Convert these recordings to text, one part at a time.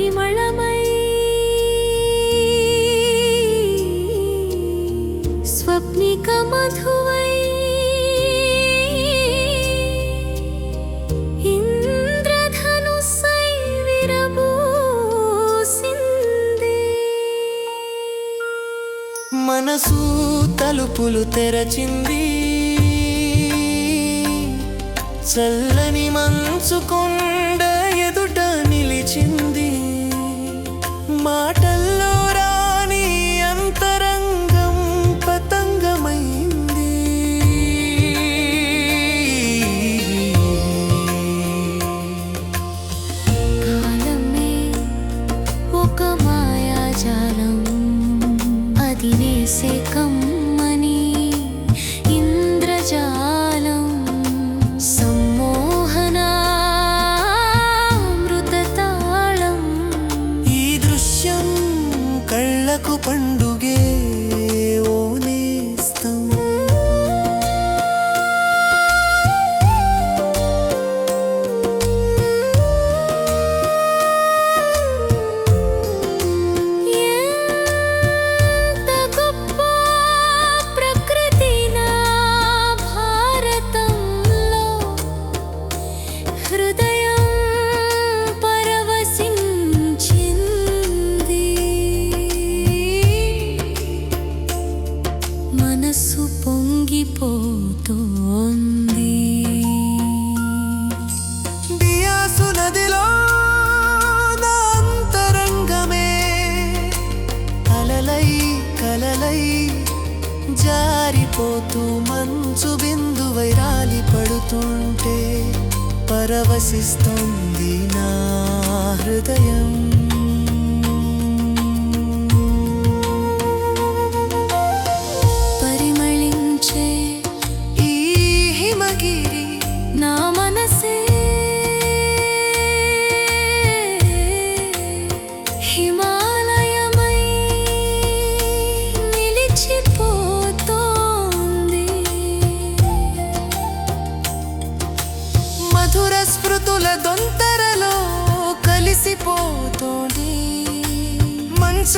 పరిమళమై స్వప్నిక మధువై మనసు తలుపులు తెరచింది చల్లని మంచుకొండ ఎదుట నిలిచింది పరవశిస్తుంది నా హృదయం.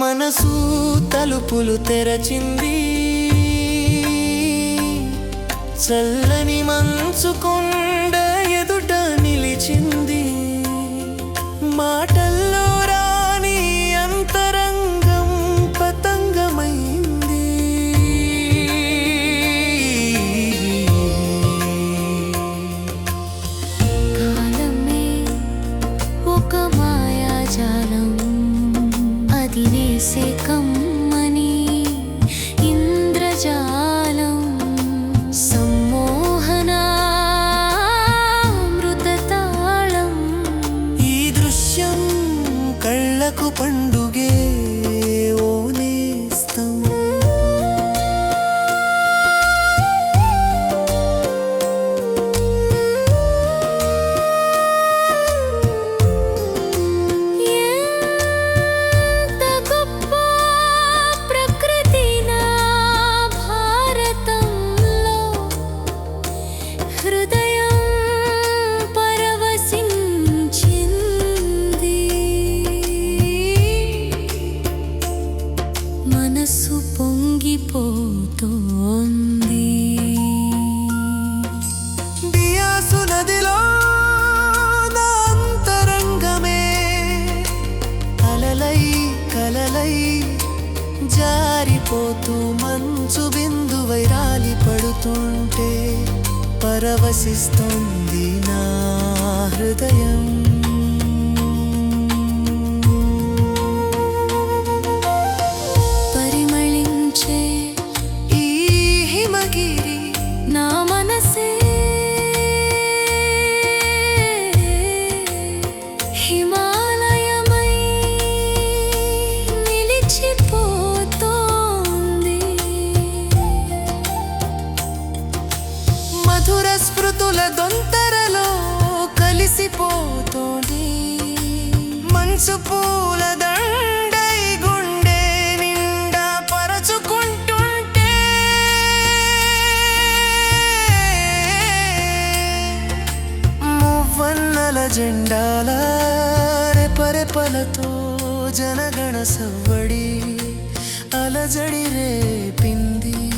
మనసు తలుపులు తెరచింది చల్లని మంచుకుండ ఎదుట నిలిచింది మాట చేసే కమ్మని ఇంద్రజాలం సమ్మోహనామృతతాళం ఈ దృశ్యం కళ్ళకు పండు పరవశిస్తుంది నా హృదయం. మంచు పూల గుండె నిండా పరచుకుంటుంటే. మువ్వన్నల జెండాల రెపరెపలతో జనగణ సవ్వడి అలజడి రేపింది.